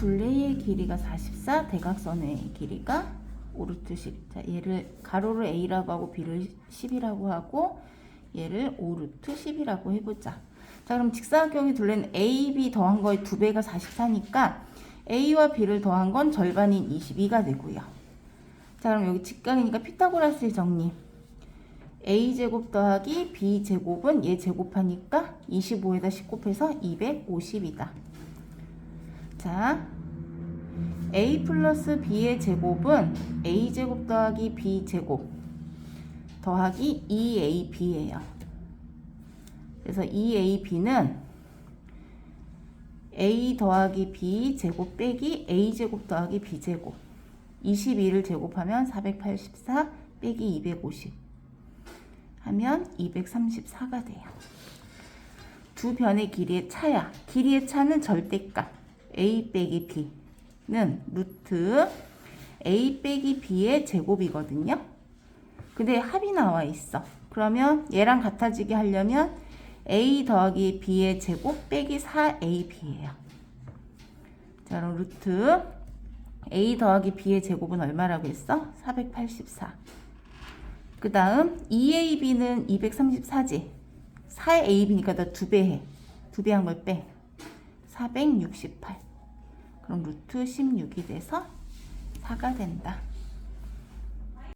둘레의 길이가 44, 대각선의 길이가 5루트 10. 자, 얘를 가로를 A라고 하고 B를 10이라고 하고 얘를 5루트 10이라고 해보자. 자, 그럼 직사각형의 둘레는 A, B 더한 거의 두 배가 44니까 A와 B를 더한 건 절반인 22가 되고요. 자, 그럼 여기 직각이니까 피타고라스의 정리. A 제곱 더하기 B 제곱은 얘 제곱하니까 25에다 10 곱해서 250이다. 자, A 플러스 B의 제곱은 A 제곱 더하기 B 제곱 더하기 2AB예요. 그래서 2AB는 A 더하기 B 제곱 빼기 A 제곱 더하기 B 제곱 22를 제곱하면 484 빼기 250 하면 234가 돼요. 두 변의 길이의 차야. 길이의 차는 절대값 a 빼기 b는 루트 a 빼기 b의 제곱이거든요. 근데 합이 나와 있어. 그러면 얘랑 같아지게 하려면 a 더하기 b의 제곱 빼기 4ab예요. 자, 그럼 루트 a 더하기 b의 제곱은 얼마라고 했어? 484. 그 다음 2ab는 234지. 4ab니까 너 두 배 해. 두 배 한 걸 빼. 468. 그럼 루트 16이 돼서 4가 된다.